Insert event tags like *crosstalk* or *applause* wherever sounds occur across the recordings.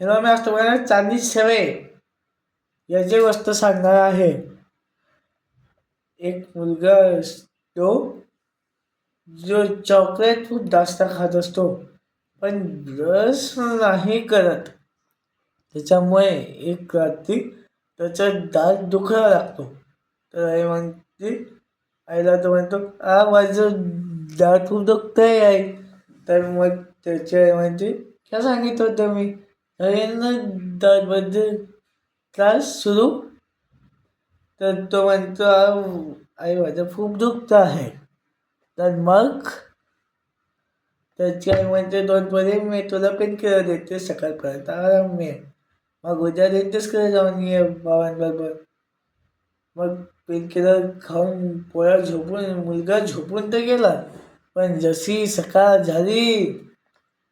Hello मी आज तुम्हाला चांदी सेवे याची गोष्ट सांगणार आहे. एक मुलगा असतो जो चॉकलेट खूप जास्त खात असतो पण ब्रश नाही करत. त्याच्यामुळे एक रात्री त्याचा दात दुखायला लागतो. तर आई म्हणते आईला तो म्हणतो आ माझं दात खूप दुखतंय आई. तर मग त्याची आई म्हणते काय सांगितलं होतं मी? अरे ना त्रास सुरू? तर तो म्हणतो आई माझं खूप दुखतं आहे. तर मग? त्याची आई म्हणते दोनपर्यंत मी तुला पेन किलर देते सकाळपर्यंत आराम मिळेल मग उद्या डेंटिस्टकडे जाऊन ये बाबांबरोबर. मग पेन किलर खाऊन पोळा झोपून मुलगा झोपून तर गेला पण जशी सकाळ झाली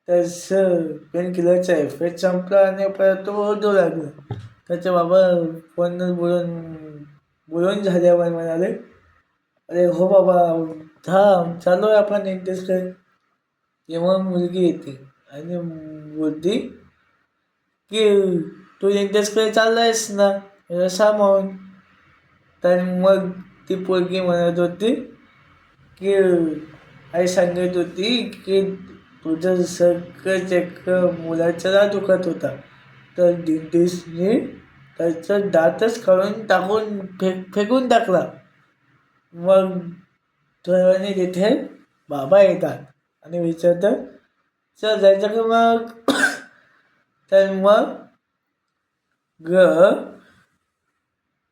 तसं पेन किलरचा इफेक्ट संपला आणि परत तो ओरडू लागला. त्याचे बाबा फोनवर बोलून बोलून झाल्यावर म्हणाले. अरे हो बाबा थांब. चालू आहे आपण डेंटिस्टकडे तेव्हा मुलगी येते. आणि बोलती की तू इंटरेस्टकडे चालला आहेस ना? याला सामावून तर मग ती पोरगी म्हणत होती की आई सांगत होती की तुझं सगळं चक्क मुलाचा दुखत होता. तर डेंटिस्टने त्याचं दातच काढून टाकून फेक फेकून टाकला. मग थोड्या तिथे बाबा येतात आणि विचारतात चल जायचं का मग? *coughs* तर मग ग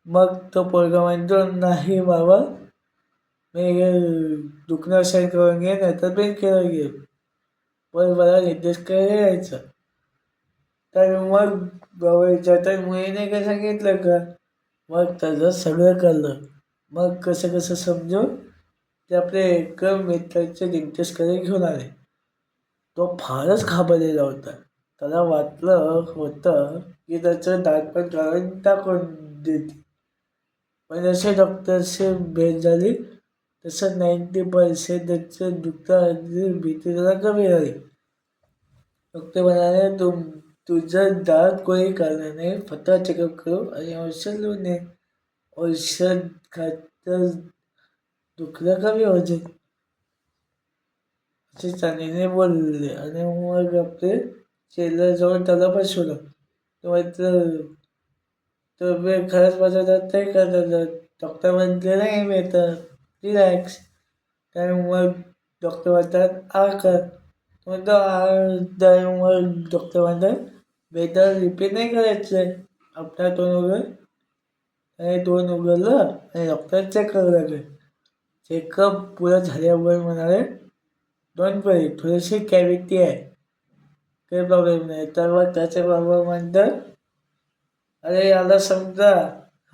मग तो पोरगा म्हणतो नाही बाबा मी दुखणं असेल करून घे नाही तर पेन केलं घे पण मला करायला यायचं तर मग बाबा तर मुलीने काय सांगितलं का? मग त्याचं सगळं कळलं. मग कसं कसं समजून ते आपले एक मित्राचे डेंटिस्टकडे घेऊन आले. तो फारच घाबरलेला होता. त्याला वाटलं होतं की त्याचं दातपण काढून टाकून देते पण असे डॉक्टरशी भेट झाली. तसं नाईंटी पर्सेंट त्याचं भीती तुला कमी झाली. डॉक्टर म्हणाले तुम तुझं दात कोणी करणार नाही फक्त चेकअप करू आणि औषध लिहून दे औषध खातं दुखणं कमी होते. असे चांदीने बोलले आणि मग आपले चेलरजवळ त्याला बसवलं. तेव्हा तर तर मी खरंच माझा दात नाही डॉक्टर म्हणते नाही मी तर रिलॅक्स त्यामुळे मग डॉक्टर म्हणतात आ कर म्हणतो आ तर मग डॉक्टर म्हणतात बेटर रिपीट नाही करायचं आहे आपला दोन उघड आणि दोन उघडलं आणि डॉक्टर चेक करावं लागेल चेकअप पुरं झाल्यावर म्हणाले. दोन परी थोडीशी कॅविटी आहे. काही प्रॉब्लेम नाही तर मग त्याचे बाबा म्हणतात अरे याला समजा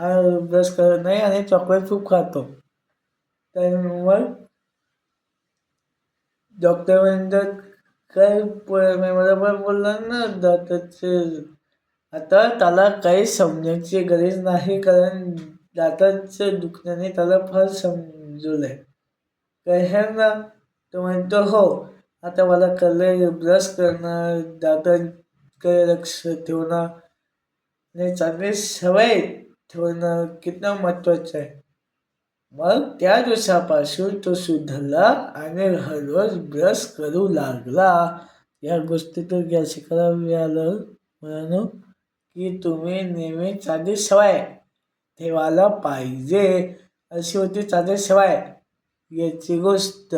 हा ब्रश करत नाही आणि चॉकलेट खूप खातो. तर मग डॉक्टर म्हणतात काय मी मला पण बोलला ना दाताचे आता त्याला काही समजण्याची गरज नाही कारण दाताचं दुखण्याने त्याला फार समजवलं आहे कळलं ना तो म्हणतो हो आता मला कलर ब्रश करणं दाताकडे लक्ष ठेवणं आणि चांगली सवय ठेवणं किती महत्त्वाचं आहे मग त्या दिवसापासून तो सुधरला आणि हररोज ब्रश करू लागला. या गोष्टीतून घ्या शिकायला मिळालं. म्हणून की तुम्ही नेहमी चांदी सवय ठेवायला पाहिजे अशी होती चांदी सवय याची गोष्ट.